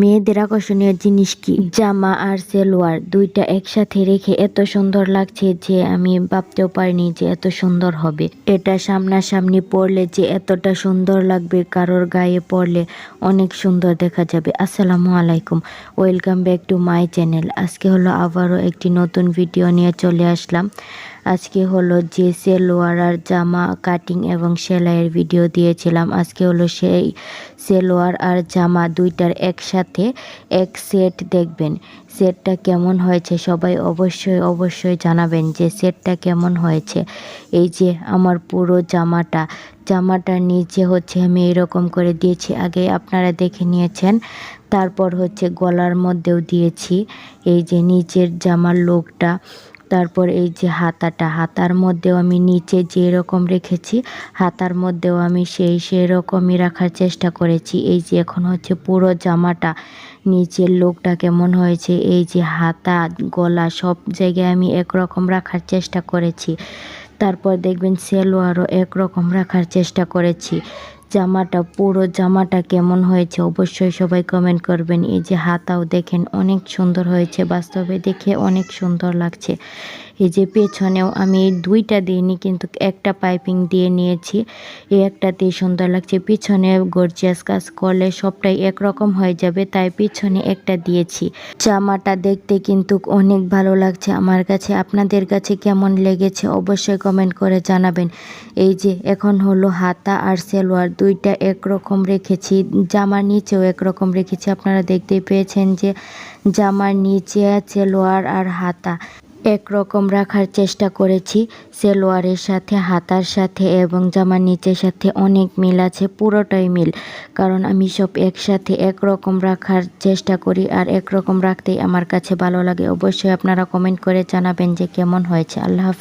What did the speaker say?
মেয়েদের আকর্ষণীয় জিনিস কি? জামা আর সেলোয়ার দুইটা একসাথে রেখে এত সুন্দর লাগছে যে আমি ভাবতেও পারিনি যে এত সুন্দর হবে। এটা সামনাসামনি পড়লে যে এতটা সুন্দর লাগবে কারোর গায়ে পড়লে অনেক সুন্দর দেখা যাবে। আসসালামু আলাইকুম। Welcome back to my channel. আজকে হলো আবারও একটি নতুন ভিডিও নিয়ে চলে আসলাম। আজকে হলো যে সেলোয়ার আর জামা কাটিং এবং সেলাইয়ের ভিডিও দিয়েছিলাম। আজকে হলো সেই সেলোয়ার আর জামা দুইটার একসাথে এক সেট দেখবেন। সেটটা কেমন হয়েছে সবাই অবশ্যই অবশ্যই জানাবেন যে সেটটা কেমন হয়েছে। এই যে আমার পুরো জামাটা, জামাটার নিচে হচ্ছে আমি এরকম করে দিয়েছি, আগে আপনারা দেখে নিয়েছেন। তারপর হচ্ছে গলার মধ্যেও দিয়েছি। এই যে নিচের জামার লোকটা তারপর এই যে হাতাটা, হাতার মধ্যেও আমি নিচে যেরকম রেখেছি, হাতার মধ্যেও আমি সেই সেরকমই রাখার চেষ্টা করেছি। এই যে এখন হচ্ছে পুরো জামাটা, নিচের লোকটা কেমন হয়েছে, এই যে হাতা, গলা সব জায়গায় আমি একরকম রাখার চেষ্টা করেছি। তারপর দেখবেন সেলোয়ারও একরকম রাখার চেষ্টা করেছি। জামাটা, পুরো জামাটা কেমন হয়েছে অবশ্যই সবাই কমেন্ট করবেন। এই যে হাতাও দেখেন অনেক সুন্দর হয়েছে, বাস্তবে দেখে অনেক সুন্দর লাগছে। এই যে পেছনেও আমি এই দুইটা দিইনি কিন্তু একটা পাইপিং দিয়ে নিয়েছি, এই একটাতেই সুন্দর লাগছে। পিছনে গর্জিয়াস কাজ করলে সবটাই একরকম হয়ে যাবে, তাই পিছনে একটা দিয়েছি। জামাটা দেখতে কিন্তু অনেক ভালো লাগছে আমার কাছে। আপনাদের কাছে কেমন লেগেছে অবশ্যই কমেন্ট করে জানাবেন। এই যে এখন হলো হাতা আর সেলোয়ার দুইটা একরকম রেখেছি, জামার নিচেও একরকম রেখেছি। আপনারা দেখতেই পেয়েছেন যে জামার নিচে সেলোয়ার আর হাতা একরকম রাখার চেষ্টা করেছি। সেলোয়ারের সাথে, হাতার সাথে এবং জামার নিচের সাথে অনেক মিল আছে, পুরোটাই মিল। কারণ আমি সব একসাথে একরকম রাখার চেষ্টা করি আর একরকম রাখতেই আমার কাছে ভালো লাগে। অবশ্যই আপনারা কমেন্ট করে জানাবেন যে কেমন হয়েছে। আল্লাহ হাফেজ।